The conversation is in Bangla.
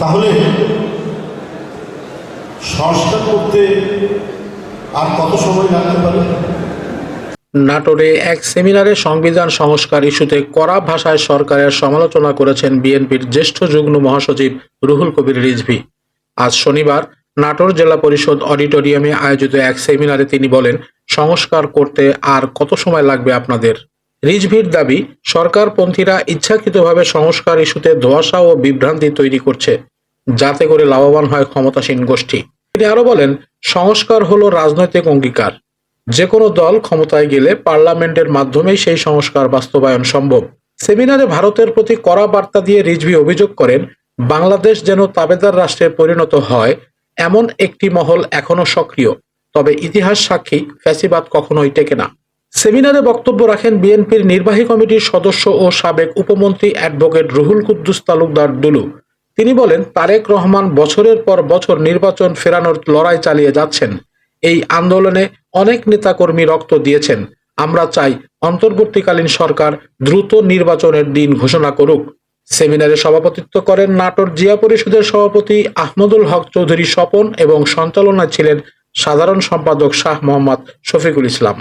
তাহলে সংস্কার করতে আর কত সময় লাগতে পারে? নাটোরে এক সেমিনারে সংবিধান সংস্কার ইস্যুতে কড়া ভাষায় সরকারের সমালোচনা করেছেন বিএনপির জ্যেষ্ঠ যুগ্ম মহাসচিব রুহুল কবির রিজভী। আজ শনিবার নাটোর জেলা পরিষদ অডিটোরিয়ামে আয়োজিত এক সেমিনারে তিনি বলেন, সংস্কার করতে আর কত সময় লাগবে আপনাদের? রিজভির দাবি, সরকারপন্থীরা ইচ্ছাকৃতভাবে সংস্কার ইস্যুতে ধোঁয়াশা ও বিভ্রান্তি তৈরি করছে, যাতে করে লাভবান হয় ক্ষমতাসীন গোষ্ঠী। তিনি আরও বলেন, সংস্কার হলো রাজনৈতিক অঙ্গীকার। যে কোনো দল ক্ষমতায় গেলে পার্লামেন্টের মাধ্যমেই সেই সংস্কার বাস্তবায়ন সম্ভব। সেমিনারে ভারতের প্রতি কড়া বার্তা দিয়ে রিজভি অভিযোগ করেন, বাংলাদেশ যেন তাবেদার রাষ্ট্রে পরিণত হয়, এমন একটি মহল এখনও সক্রিয়। তবে ইতিহাস সাক্ষী, ফ্যাসিবাদ কখনোই টেকে না। সেমিনারে বক্তব্য রাখেন বিএনপির নির্বাহী কমিটির সদস্য ও সাবেক উপমন্ত্রী অ্যাডভোকেট রুহুল কুদ্দুস তালুকদার দুলু। তিনি বলেন, তারেক রহমান বছরের পর বছর নির্বাচন ফেরানোর লড়াই চালিয়ে যাচ্ছেন। এই আন্দোলনে অনেক নেতাকর্মী রক্ত দিয়েছেন। আমরা চাই অন্তর্বর্তীকালীন সরকার দ্রুত নির্বাচনের দিন ঘোষণা করুক। সেমিনারে সভাপতিত্ব করেন নাটোর জিয়া পরিষদের সভাপতি আহমদুল হক চৌধুরী স্বপন এবং সঞ্চালনায় ছিলেন সাধারণ সম্পাদক শাহ মোহাম্মদ শফিকুল ইসলাম।